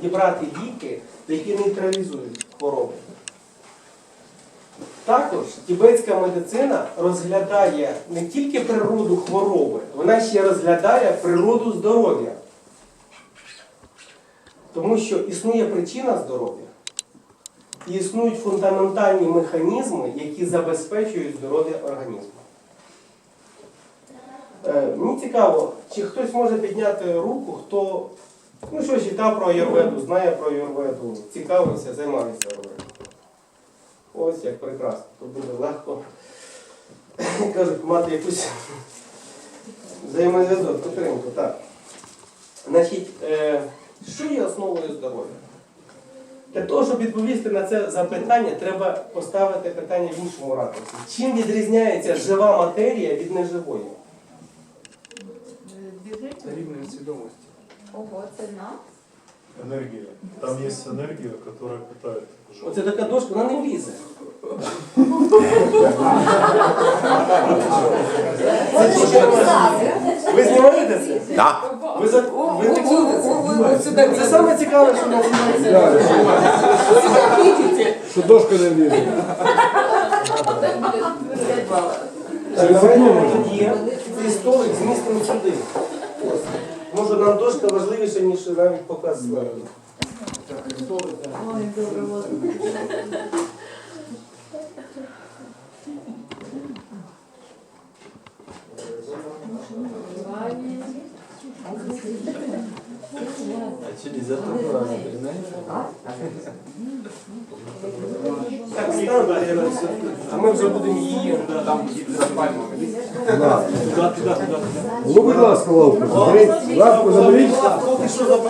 підібрати ліки, які нейтралізують хвороби. Також тібетська медицина розглядає не тільки природу хвороби, вона ще розглядає природу здоров'я. Тому що існує причина здоров'я і існують фундаментальні механізми, які забезпечують здоров'я організму. Е, Мені цікаво, чи хтось може підняти руку, хто ну, що читав про аюрведу, знає про аюрведу, цікавився, займався аюрведою. Ось як прекрасно, то буде легко. Кажуть, мати якусь взаємозв'язок, підтримку. Так. Значить, е, що є основою здоров'я? Для того, щоб відповісти на це запитання, треба поставити питання в іншому ракурсі. Чим відрізняється жива матерія від неживої? Рівнем свідомості. Ого, це на. Энергия. Там есть энергия, которая питает живот. Оце така дошка, вона не влізе. Це. Ви знімаєте це? Так. Ви за ви не Це саме цікаве, що називається. Що дошка не влізе. Давайте ми тоді цей столик змістимо сюди. Ось. Може нам дошка важливіша, ніж навіть показ слайдів. Ой, добре, вот. А чи нельзя так правильно, Так, стане, а ми вже будемо її. Там за пальмами. Туди, туди, туди. Ну, будь ласка, лавку заберіть. Лавку заберіть.